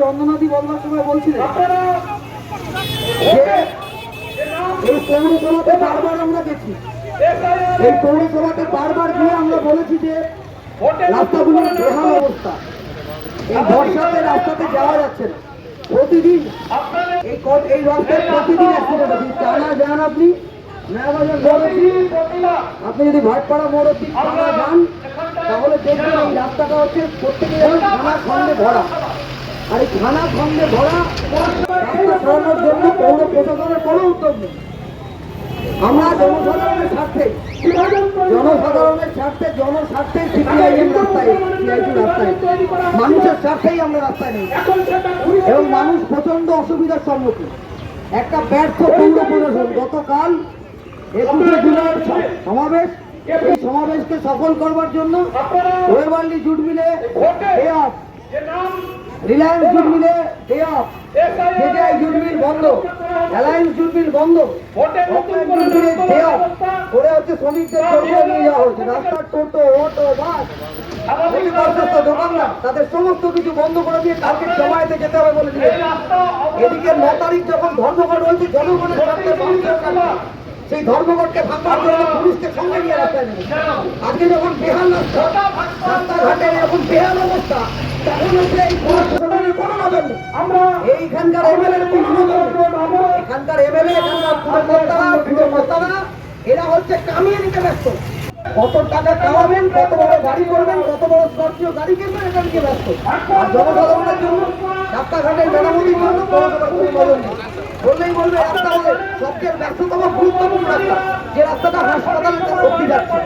চন্দ্রনাথি বলবার সময় বলছিলেন? এই পৌরসভাতে বারবার আমরা গেছি এই পৌরসভাতে বারবার গিয়ে আমরা বলেছি যে রাস্তাগুলোর বেহাল অবস্থা। এই বর্ষাতে রাস্তাতে যাওয়া যাচ্ছে না। প্রতিদিন এই এই রাস্তায় প্রতিদিন অ্যাক্সিডেন্ট হচ্ছে টানা যান আপনি। আপনি যদি ভাটপাড়া মোড় অব্দি টানা যান তাহলে দেখবেন এই রাস্তাটা হচ্ছে প্রত্যেকে ভরা। আর এই খানা খন্দে ভরা সরানোর জন্য পৌর প্রশাসনের কোনো উদ্যোগ নেই। আমরা জনসাধারণের স্বার্থে জনসাধারণের স্বার্থে জনস্বার্থে সিপিআইএম রাস্তায় রাস্তায় মানুষের স্বার্থেই আমরা রাস্তায় নেই। এবং মানুষ প্রচণ্ড অসুবিধার সম্মুখীন। একটা ব্যর্থ পৌর প্রশাসন গতকাল একুশে জুলাইয়ের সমাবেশ। এই সমাবেশকে সফল করবার জন্য ওয়েবার্লি জুট মিলে রিলায়েন্স জুট মিলে ডে অফ জেজেআই জুট মিল বন্ধ। অ্যালায়েন্স জুট মিল বন্ধ ডে অফ করে হচ্ছে শ্রমিকদের নিয়ে যাওয়া হয়েছে রাস্তার টোটো অটো বাস। দোকানদার তাদের সমস্ত কিছু বন্ধ করে দিয়ে কালকে জমায়েতে যেতে হবে বলে দিয়ে এদিকে ন তারিখ যখন ধর্মঘট হয়েছে জনগণের স্বার্থে সেই ধর্মঘটকে ভাঙবার জন্য পুলিশকে সঙ্গে নিয়ে রাস্তায় আজকে যখন বেহাল রাস্তা রাস্তাঘাটের এরকম বেহাল অবস্থা আমরা এইখানকার এরা হচ্ছে কামিয়ে নিতে ব্যস্ত। কত টাকা কামাবেন কত বড় গাড়ি করবেন, কত বড় স্কর্পিও গাড়ি কিনবেন, এটা নিয়ে ব্যস্ত। আর জনসাধারণের জন্য রাস্তাঘাটের মেরামতির জন্য বললেই বলবে রাস্তা হলে সবচেয়ে ব্যস্ততম, গুরুত্বপূর্ণ রাস্তা, যে রাস্তাটা অব্দি যাচ্ছে।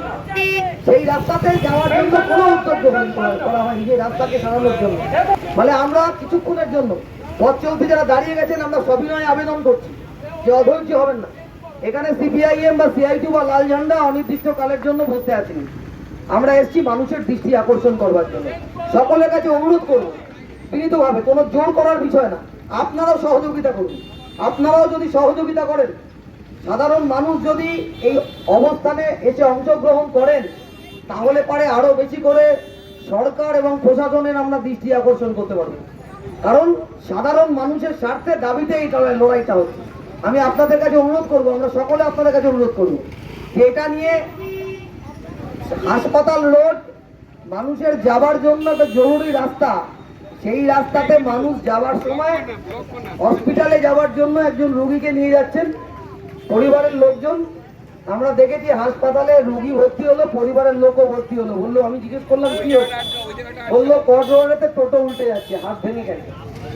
রাস্তাতে যাওয়ার জন্য কোনো উদ্যোগ গ্রহণ করা- হয়নি যে রাস্তাকে সারানোর জন্য। মানে আমরা কিছুক্ষণের জন্য পথ চলতি যারা দাঁড়িয়ে গেছেন, আমরা সবিনয় আবেদন করছি যে অধৈর্য হবেন না। এখানে সিপিআইএম বা সিআইটি বা লাল ঝান্ডা অনির্দিষ্টকালের জন্য বসতে আছি আমরা এসেছি মানুষের দৃষ্টি আকর্ষণ করবার জন্য। সকলের কাছে অনুরোধ করব, বিনীতভাবে, কোনো জোর করার বিষয় না। আপনারাও সহযোগিতা করুন। আপনারাও যদি সহযোগিতা করেন, সাধারণ মানুষ যদি এই অবস্থানে এসে অংশগ্রহণ করেন তাহলে পারে আরও বেশি করে সরকার এবং প্রশাসনের আমরা দৃষ্টি আকর্ষণ করতে পারব। কারণ সাধারণ মানুষের স্বার্থে দাবিতে এই লড়াই- লড়াইটা হচ্ছে। আমি আপনাদের কাছে অনুরোধ করব, আমরা সকলে আপনাদের কাছে অনুরোধ করব যে এটা নিয়ে হাসপাতাল রোড মানুষের যাবার জন্য একটা জরুরি রাস্তা। সেই রাস্তাতে মানুষ যাবার সময় হসপিটালে যাওয়ার জন্য একজন রুগীকে নিয়ে যাচ্ছেন, পরিবারের লোকজন। আমরা দেখেছি হাসপাতালে রোগী ভর্তি হলো, পরিবারের লোকও ভর্তি হলো। বলল, আমি জিজ্ঞেস করলাম, কি বলল কট রোডেতে টোটো উল্টে যাচ্ছে, হাত ভেঙে গেছে।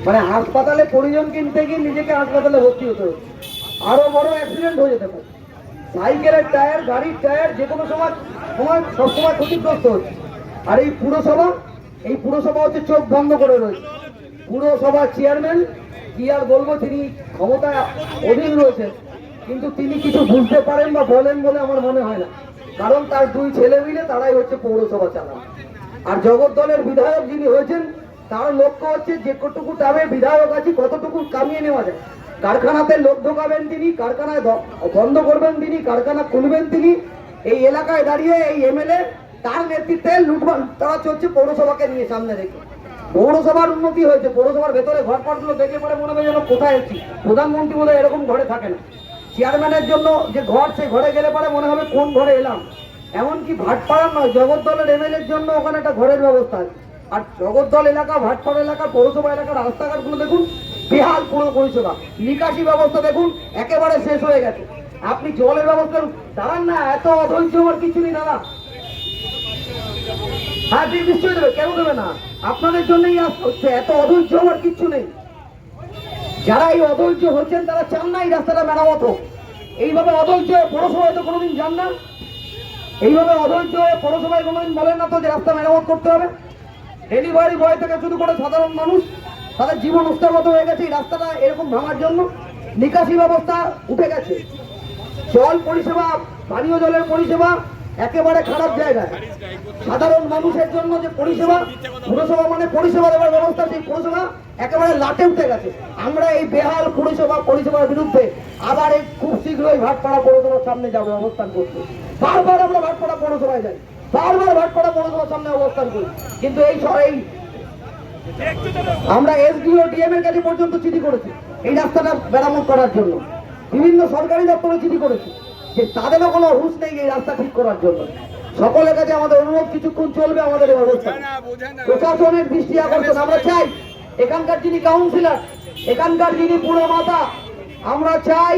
মানে হাসপাতালে পরিজন কিনতে গিয়ে নিজেকে হাসপাতালে ভর্তি হতে হচ্ছে। আরও বড় অ্যাক্সিডেন্ট হয়ে যেতে পারে। সাইকেলের টায়ার, গাড়ির টায়ার, যে কোনো সময় সময় সবসময় ক্ষতিগ্রস্ত হচ্ছে। আর এই পুরসভা এই পুরসভা হচ্ছে চোখ বন্ধ করে রয়েছে। পুরসভার চেয়ারম্যান কি আর বলব, তিনি ক্ষমতায় অধীন রয়েছেন। কিন্তু তিনি কিছু বুঝতে পারেন বা বলেন বলে আমার মনে হয় না। কারণ তার দুই ছেলে মিলে তারাই হচ্ছে পৌরসভা চালান। আর জগৎ দলের বিধায়ক যিনি হয়েছেন, তার লক্ষ্য হচ্ছে যে কতটুকু দামে বিধায়ক আছে, কতটুকু কামিয়ে নেওয়া যায়। কারখানাতে লোক ঢোকাবেন তিনি, কারখানায় বন্ধ করবেন তিনি, কারখানা খুলবেন তিনি। এই এলাকায় দাঁড়িয়ে এই এমএলএ, তার নেতৃত্বে লুটপাট, তারা চলছে পৌরসভাকে নিয়ে সামনে রেখে। পৌরসভার উন্নতি হয়েছে, পৌরসভার ভেতরে ঘরপাটগুলো দেখে পরে মনে হবে যেন কোথায় এসেছি প্রধানমন্ত্রী বলে এরকম ঘরে থাকে না। চেয়ারম্যানের জন্য যে ঘর সেই ঘরে গেলে পরে মনে হবে কোন ঘরে এলাম। এমনকি ভাটপাড়া নয়, জগদ্দলের এমএলএর জন্য ওখানে একটা ঘরের ব্যবস্থা আছে। আর জগদ্দল এলাকা, ভাটপাড়া এলাকা, পৌরসভা এলাকার রাস্তাঘাটগুলো দেখুন, বিহাল পুরো পরিষেবা। নিকাশি ব্যবস্থা দেখুন, একেবারে শেষ হয়ে গেছে। আপনি জলের ব্যবস্থা দাঁড়ান না, এত অধৈর্য হওয়ার কিছু নেই, দাদা। হ্যাঁ নিশ্চয়ই দেবে। কেন দেবে না? আপনাদের জন্যই আজ হচ্ছে। এত অধৈর্য হওয়ার কিচ্ছু নেই। যারা এই অধৈর্য হচ্ছেন, তারা চান না এই রাস্তাটা মেরামত হোক। এইভাবে অধৈর্য পৌরসভায় তো কোনোদিন যান না। এইভাবে অধৈর্য পৌরসভায় কোনোদিন বলেন না তো যে রাস্তা মেরামত করতে হবে। ডেলিভারি বয় থেকে শুরু করে সাধারণ মানুষ, তাদের জীবন উৎসর্গত হয়ে গেছে, এই রাস্তাটা এরকম ভাঙার জন্য নিকাশি ব্যবস্থা উঠে গেছে। জল পরিষেবা, পানীয় জলের পরিষেবা একেবারে খারাপ জায়গায়। সাধারণ মানুষের জন্য যে পরিষেবা, পুরসভা মানে পরিষেবা দেওয়ার ব্যবস্থা, সেই পরিষেবা একেবারে লাটে উঠে গেছে। আমরা এই বেহাল পরিষেবা, পরিষেবার বিরুদ্ধে আবার এই খুব শীঘ্রই ভাটপাড়া পৌরসভার সামনে যাব, অবস্থান করতে। বারবার আমরা ভাটপাড়া পৌরসভায় যাই। বারবার ভাটপাড়া পৌরসভার সামনে অবস্থান করি। কিন্তু এই এই আমরা এসডিও, ডিএম এর কাছে পর্যন্ত চিঠি করেছি, এই রাস্তাটা মেরামত করার জন্য। বিভিন্ন সরকারি দপ্তরে চিঠি করেছি। যে তাদেরও কোনো হুঁশ নেই এই রাস্তা ঠিক করার জন্য। সকলের কাছে আমাদের অনুরোধ কিছুক্ষণ চলবে আমাদের এই অবস্থা। প্রশাসনের দৃষ্টি আকর্ষণ আমরা চাই এখানকার যিনি কাউন্সিলর এখানকার যিনি পুরো মাতা আমরা চাই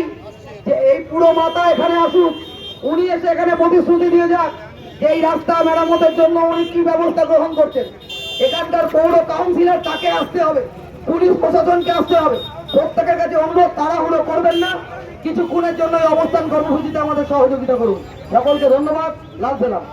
যে এই পুরো মাতা এখানে আসুক। উনি এসে এখানে প্রতিশ্রুতি দিয়ে যাক যে এই রাস্তা মেরামতের জন্য উনি কি ব্যবস্থা গ্রহণ করছেন। এখানকার পৌর কাউন্সিলর তাকে আসতে হবে পুলিশ প্রশাসনকে আসতে হবে। প্রত্যেকের কাছে অনুরোধ তারা হলো করবেন না। কিছুক্ষণের জন্য অবস্থান কর্মসূচিতে আমাদের সহযোগিতা করুন। সকলকে ধন্যবাদ। লাভ সেলাম